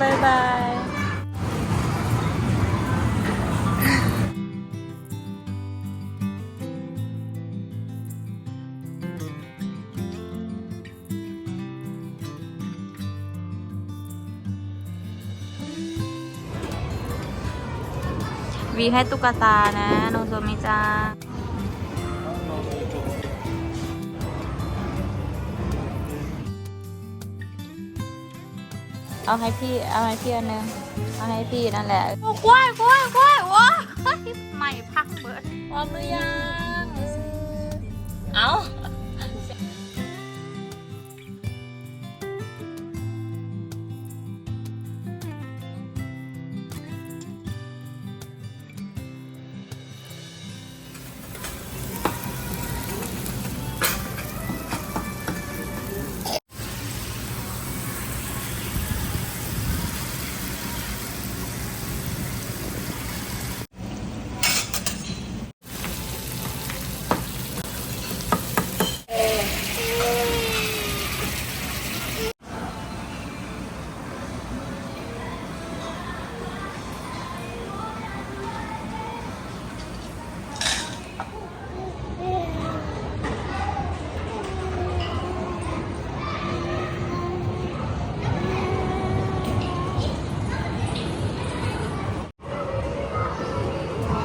บายบายวีให้ตุ๊กตานะน้องโซมิจ้า เอาให้พี่ เอาให้พี่อันหนึง เอาให้พี่นั่นแหละโอ้ควายควายควายว้าใหม่พักเบิดพร้อมหรือยัง เอา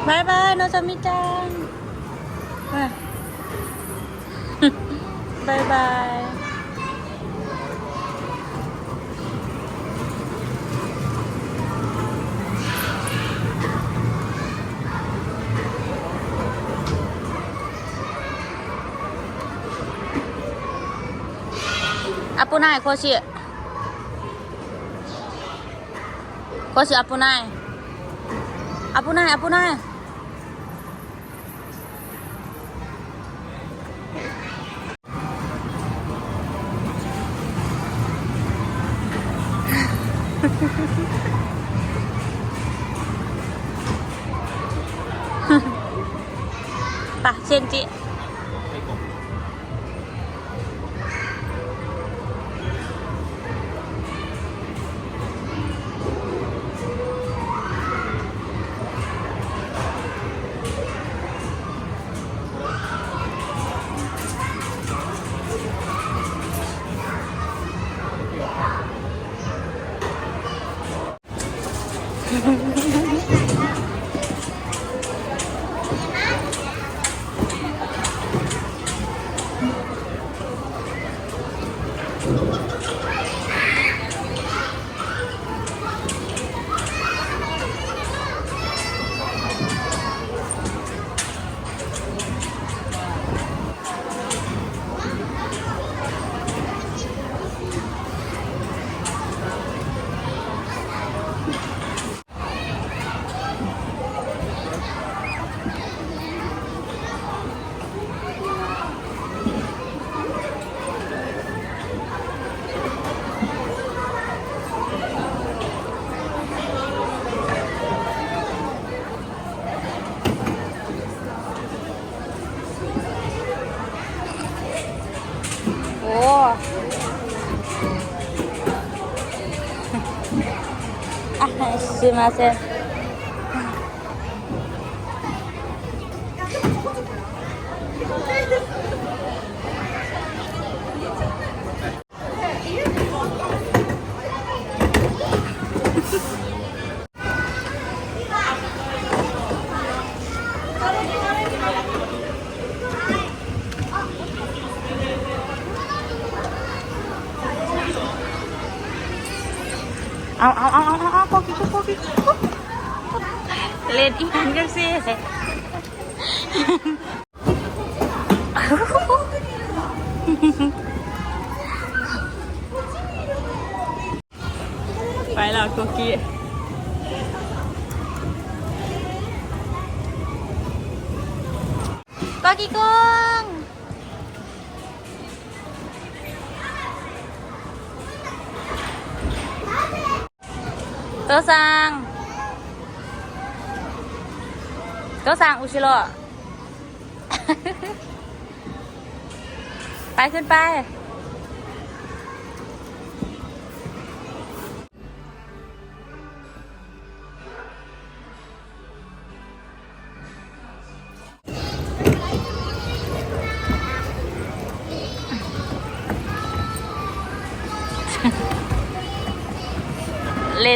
บายบายโนซามิจังบายบายอาปุนายโคชิโคชิอาปุนายอาปุนายอาปุนาย นจิโ ません กกิโกกิกงโตซังโตซังอุชิโร่ไปขึ้นไป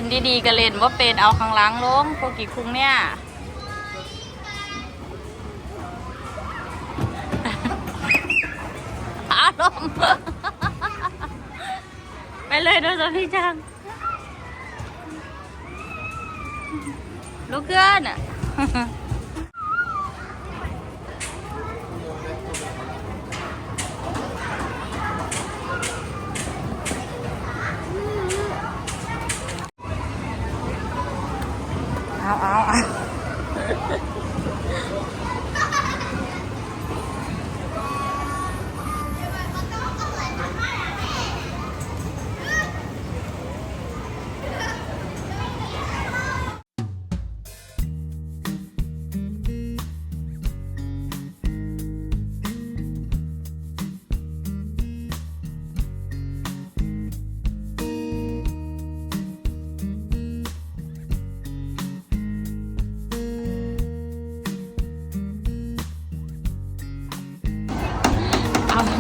นดีๆก็เล่นว่าเป็นเอาข้างหลังลงโปกิคุงเนี่ยอารมณ์ไปเลยดูสิพี่จังลูกเกือนอะ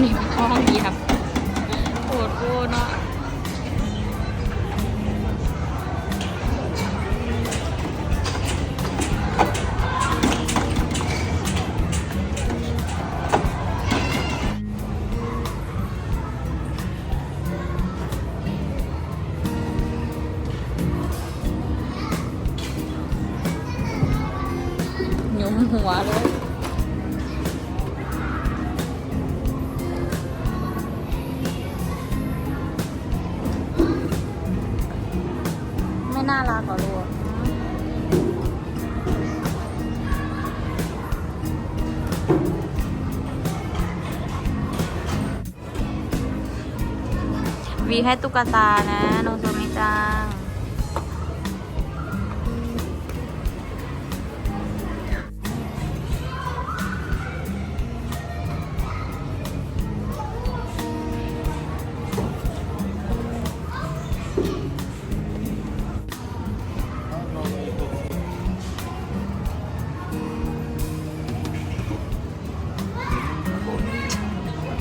นี่มาท้องเหยียบโหดโวเนาะหัวเลย วีให้ตุ๊กตานะโนโซมิจัง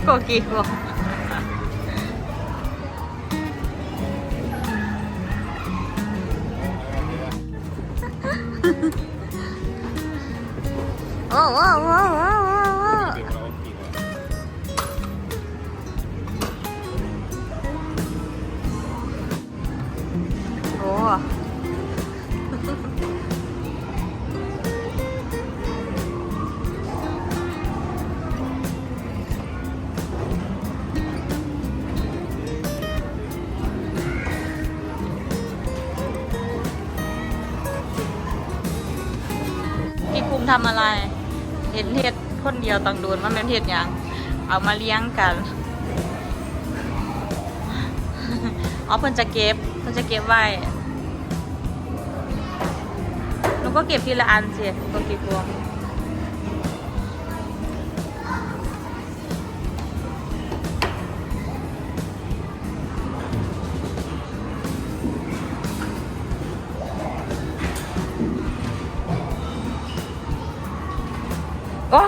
โกกีโก โอ้โอ้โอ้โอ้โอ้โอ้พี่คุมทำอะไร เห็นเห็ดคนเดียวตังโดนมันเป็นเห็ดยังเอามาเลี้ยงกันอ๋อเพิ่นจะเก็บเพิ่นจะเก็บไว้หนูก็เก็บทีละอันเสิตัวกี่พวง โอ้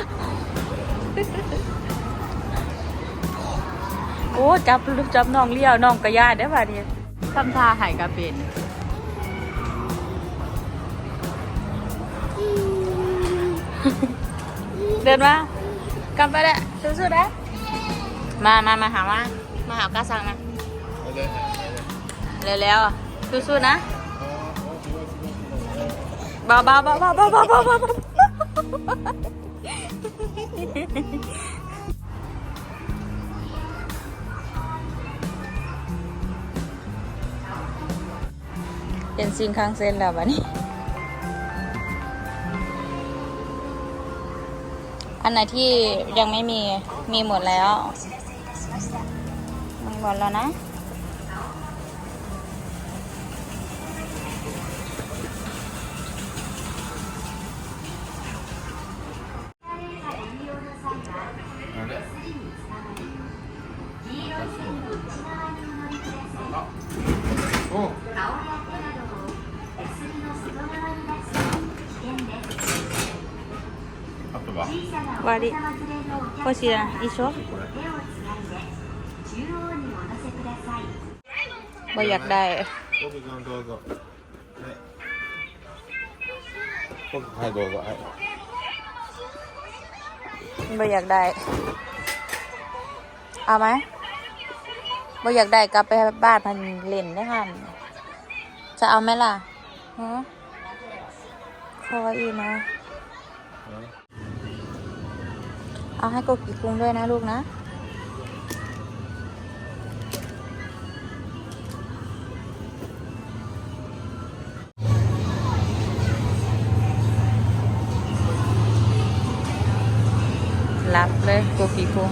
โอ้จับลูกจับน้องเลี้ยวน้องกระยาได้ป่ะเนี่ยทำท่าหายกระเป็นเดินมากำไปเลยสู้ๆนะมามามาหามามาหากาซังนะเร็วๆสู้ๆนะเบาๆเบาๆเบาๆเบาๆเบาๆ เป็นซิงคังเซนแล้วบัดนี้อันไหนที่ยังไม่มีมีหมดแล้ว มันหมดแล้วนะ わり欲しいな一緒これบ่อยากได้ 僕のどうぞ。はい。僕はいどうぞ。はい。 บ่อยากได้ เอาไหมบ่อยากได้กลับไปบ้านพันเล่นได้ค่ะจะเอาไหมล่ะฮะคอยอีนะ เอาให้โกกิกุ้งด้วยนะลูกนะรับเลยโกกิกุ้ง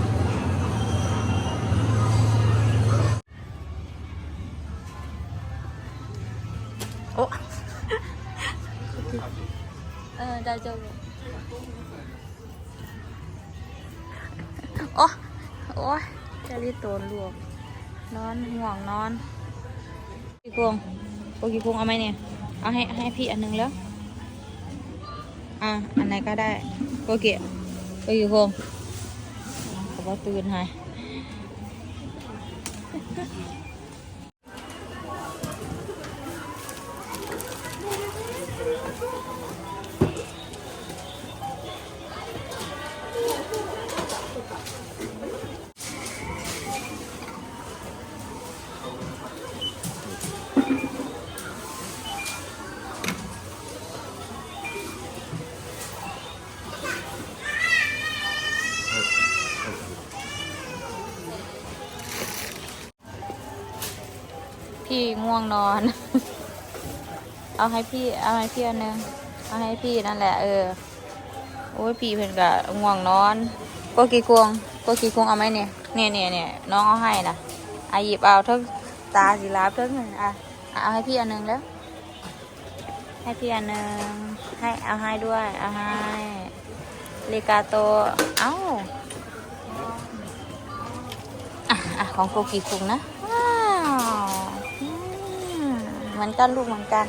กกี่พวงเอาไหมเนี่ย เอาให้ให้พี่อันหนึงแล้ว อะ อันไหนก็ได้โกเกะโกกี่พวงเขาบอกตื่นให้ พี่ง่วงนอน เอาให้พี่ เอาให้พี่อันหนึงเอาให้พี่นั่นแหละ เออ โอ้ยพี่เพิ่นก็ง่วงนอนโกกี่กวงโกกี่กวงเอาไหมเนี่ยเนี่ยเนี่ยเนี่ยน้องเอาให้นะอาหยิบเอาทั้งตาสีลาบทั้งนั้นอะอะเอาให้พี่อันหนึงแล้ว ให้พี่อันหนึงให้เอาให้ด้วย เอาให้เลกาโต เอ้าอะอะของโกกีคุงนะ เหมือนกันลูกเหมือนกัน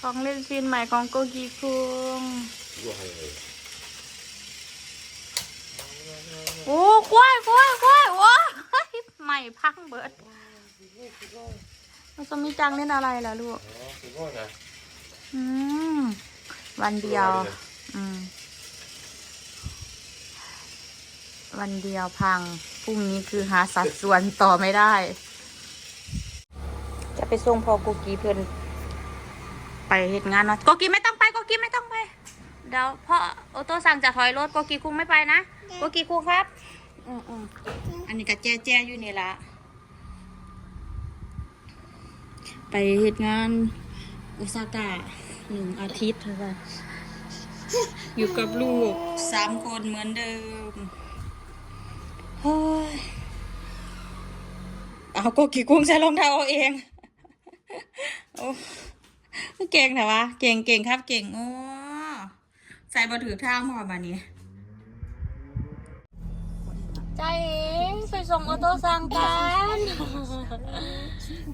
ของเล่นชิ้นใหม่ของโกกีคุงโอ้กล้วยกล้วยกล้วยโอ้ยใหม่พังเบิดมันจะมีจังเล่นอะไรล่ะลูกอืมวันเดียว อืม วันเดียวพังพรุ่งนี้คือหาสัดส่วนต่อไม่ได้ จะไปส่งพอกูกีเพื่อนไปเหตุงานเนาะโกกีไม่ต้องไปโกกีไม่ต้องไป เดี๋ยวพ่อโอโต้สั่งจะถอยรถโกกีคุงไม่ไปนะโกกีคุงครับอืมอืมอันนี้ก็แจ้แจ้อยู่นี่ละไปเหตุงานอุซากะหนึ่งอาทิตย์เท่านั้นอยู่กับลูกสามคนเหมือนเดิม เฮ้ยเอาโกกี่กุ้งใส่รองเท้าเอาเองโอ้เก่งแต่วะเก่งเก่งครับ เก่งโอ้ใส่บะถือท่ามอมานี้ใจเองไปส่งออโต้สั่งกัน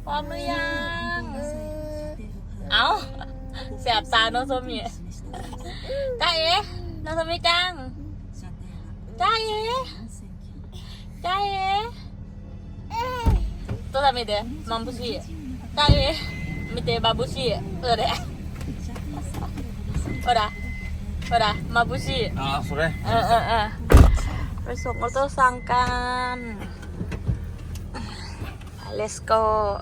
พร้อมหรือยังเอาแสบตาโนโซมิจ้าเอ๋โนโซมิจังจ้าเอ๋ Kae. Eh. Toda me de, mambusi. Kae. Me te babusi. Ore. Ora. Ora, mabusi. Ah, sore. Eh. Heeh, heeh. Besok ngoto sangkan. Let's go.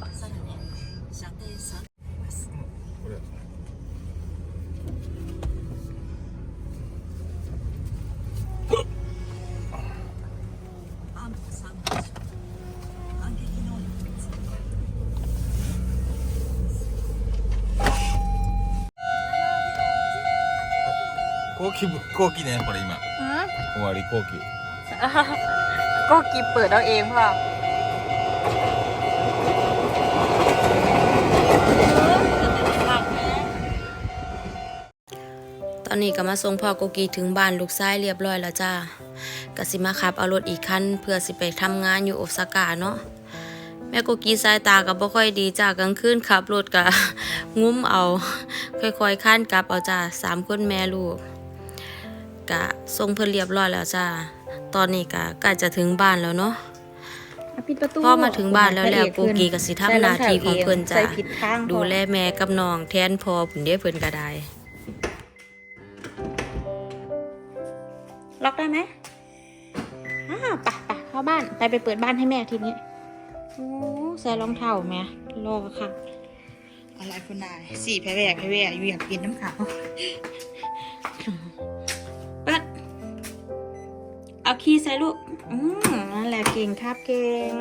後期ぶ、後期ね、これ今。 อืม 終わり後期。 ก็กีเปิดเอาเองเปล่าตอนนี้ก็มาส่งพ่อโกกีถึงบ้านลูกชายเรียบร้อยแล้วจ้ากสิมาขับเอารถอีกคันเพื่อสิไปทำงานอยู่โอซาก้าเนาะแม่โกกีสายตาก็บ่ค่อยดีจ้ากลางคืนขับรถก็ งุ้มเอา ค่อยๆค้านกลับเอาจ้าสามคนแม่ลูก กะส่งเพิ่นเรียบร้อยแล้วจ้า ตอนนี้กะใกล้จะถึงบ้านแล้วเนาะอะปิดประตูพอมาถึงบ้านแล้วแล้วพระเอโกกีก็สิทำหน้าที่ของเพิ่นจ้ะใส่ผิดทางดูแลแม่กับน้องแทนพอผุนเด้เพิ่นก็ได้ล็อกได้ไหมอ้าวไปไปเข้าบ้านไปไปเปิดบ้านให้แม่ทีนี้โอ้ใส่รองเท้าแม่รอค่ะอะไรคุณนายสี่แพ้แวกแพ้แวกอยู่อยากกินน้ำขาว เอาขี้ใส่ลูก อืมนั่นแหละเก่งครับเก่ง